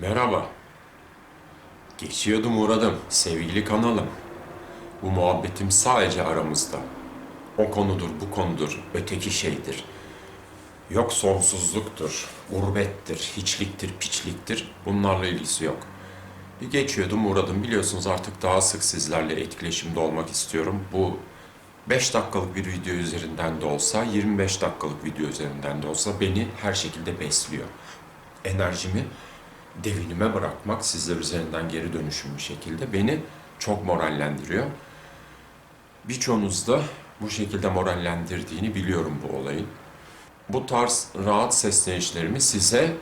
Merhaba. Geçiyordum uğradım sevgili kanalım. Bu muhabbetim sadece aramızda. O konudur, bu konudur, öteki şeydir. Yok sonsuzluktur, gurbettir, hiçliktir, piçliktir. Bunlarla ilgisi yok. Bir geçiyordum uğradım. Biliyorsunuz artık daha sık sizlerle etkileşimde olmak istiyorum. Bu 5 dakikalık bir video üzerinden de olsa, 25 dakikalık video üzerinden de olsa beni her şekilde besliyor. Enerjimi devinime bırakmak sizler üzerinden geri dönüşüm bir şekilde beni çok morallendiriyor. Birçoğunuz da bu şekilde morallendirdiğini biliyorum bu olayın. Bu tarz rahat seslenişlerimi size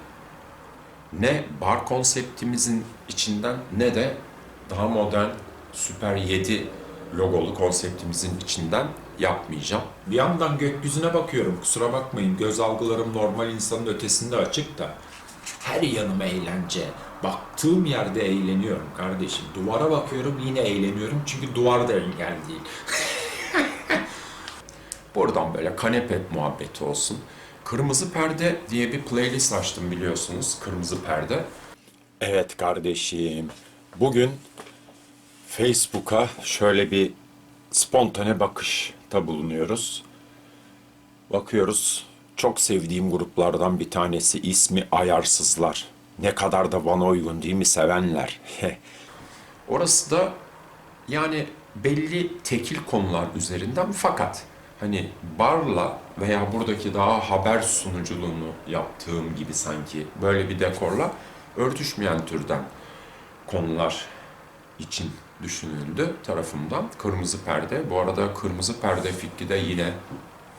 ne bar konseptimizin içinden ne de daha modern Süper 7 logolu konseptimizin içinden yapmayacağım. Bir yandan gökyüzüne bakıyorum. Kusura bakmayın. Göz algılarım normal insanın ötesinde açık da. Her yanım eğlence. Baktığım yerde eğleniyorum kardeşim. Duvara bakıyorum yine eğleniyorum. Çünkü duvar da engel değil. Buradan böyle kanepe muhabbeti olsun. Kırmızı Perde diye bir playlist açtım biliyorsunuz. Kırmızı Perde. Evet kardeşim. Bugün Facebook'a şöyle bir spontane bakışta bulunuyoruz. Bakıyoruz. Çok sevdiğim gruplardan bir tanesi ismi Ayarsızlar. Ne kadar da bana uygun değil mi sevenler? Orası da yani belli tekil konular üzerinden fakat hani barla veya buradaki daha haber sunuculuğunu yaptığım gibi sanki böyle bir dekorla örtüşmeyen türden konular için düşünüldü tarafımdan. Kırmızı perde. Bu arada kırmızı perde fikri de yine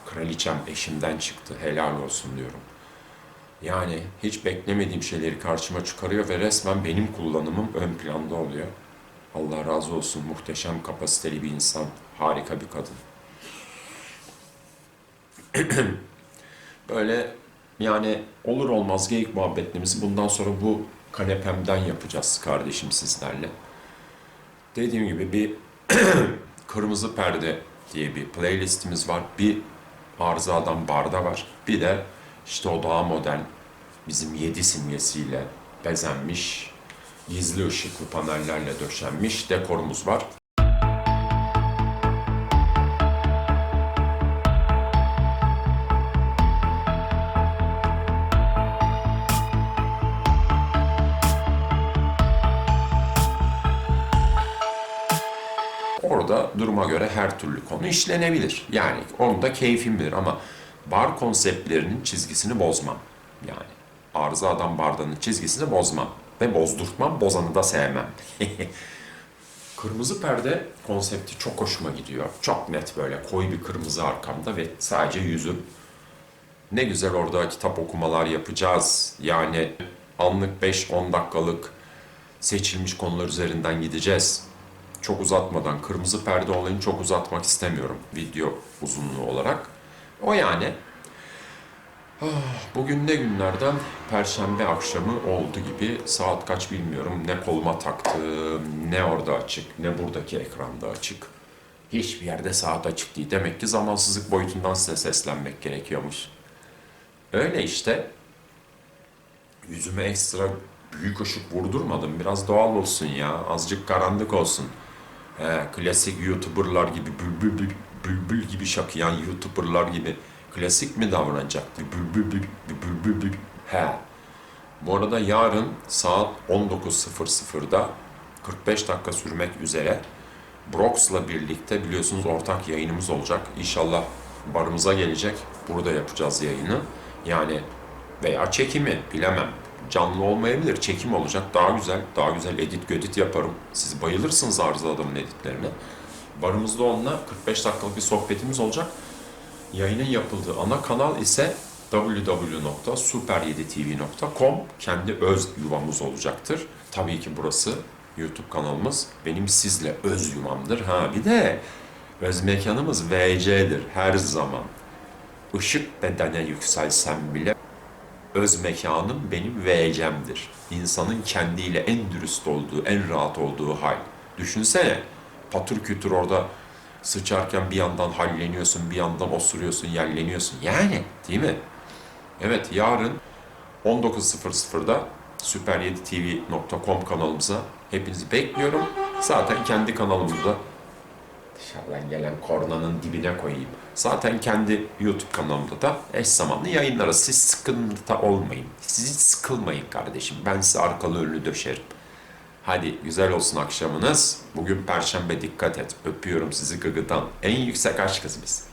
kraliçem eşimden çıktı. Helal olsun diyorum. Yani hiç beklemediğim şeyleri karşıma çıkarıyor ve resmen benim kullanımım ön planda oluyor. Allah razı olsun muhteşem kapasiteli bir insan, harika bir kadın. Böyle yani olur olmaz geyik muhabbetlerimizi bundan sonra bu kanepemden yapacağız kardeşim sizlerle. Dediğim gibi bir Kırmızı Perde diye bir playlistimiz var. Bir Arızadan Barda var. Bir de işte o daha modern bizim yedi simgesiyle bezenmiş, gizli ışıklı panellerle döşenmiş dekorumuz var. Orada duruma göre her türlü konu işlenebilir. Yani onu da keyfim bilir ama bar konseptlerinin çizgisini bozmam. Yani arıza adam bardanın çizgisini bozmam. Ve bozdurtmam, bozanı da sevmem. Kırmızı perde konsepti çok hoşuma gidiyor. Çok net böyle koyu bir kırmızı arkamda ve sadece yüzüm. Ne güzel orada kitap okumalar yapacağız. Yani anlık 5-10 dakikalık seçilmiş konular üzerinden gideceğiz. Çok uzatmadan, kırmızı perde olayını çok uzatmak istemiyorum video uzunluğu olarak. O yani. Ah, Bugün ne günlerden? Perşembe akşamı oldu gibi. Saat kaç bilmiyorum. Ne koluma taktım, ne orada açık, ne buradaki ekranda açık. Hiçbir yerde saat açık değil. Demek ki zamansızlık boyutundan size seslenmek gerekiyormuş. Öyle işte. Yüzüme ekstra büyük ışık vurdurmadım. Biraz doğal olsun ya. Azıcık karanlık olsun. He, klasik YouTuber'lar gibi bülbül bül- bülbül gibi şakıyan YouTuber'lar gibi klasik mi davranacak? Bülbül bül- bül- bül- bül- He. Bu arada yarın saat 19.00'da 45 dakika sürmek üzere Brox'la birlikte biliyorsunuz ortak yayınımız olacak. İnşallah barımıza gelecek. Burada yapacağız yayını. Yani veya çekimi bilemem. Canlı olmayabilir. Çekim olacak. Daha güzel, daha güzel edit gödit yaparım. Siz bayılırsınız arıza adamın editlerine. Barımızda onunla 45 dakikalık bir sohbetimiz olacak. Yayının yapıldığı ana kanal ise www.super7tv.com kendi öz yuvamız olacaktır. Tabii ki burası YouTube kanalımız benim sizle öz yuvamdır. Ha bir de öz mekanımız VC'dir her zaman. Işık bedene yükselsem bile öz mekanım benim VC'mdir. İnsanın kendiyle en dürüst olduğu, en rahat olduğu hal. Düşünsene, patır kütür orada sıçarken bir yandan halleniyorsun, bir yandan osuruyorsun, yerleniyorsun. Yani, değil mi? Evet, yarın 19.00'da süper7tv.com kanalımıza hepinizi bekliyorum. Zaten kendi kanalımda dışarıdan gelen kornanın dibine koyayım. Zaten kendi YouTube kanalımda da eş zamanlı yayınlara siz sıkıntı olmayın. Siz hiç sıkılmayın kardeşim. Ben size arkalı önlü döşerim. Hadi güzel olsun akşamınız. Bugün Perşembe dikkat et. Öpüyorum sizi gıgıdan. En yüksek aşk kızımız.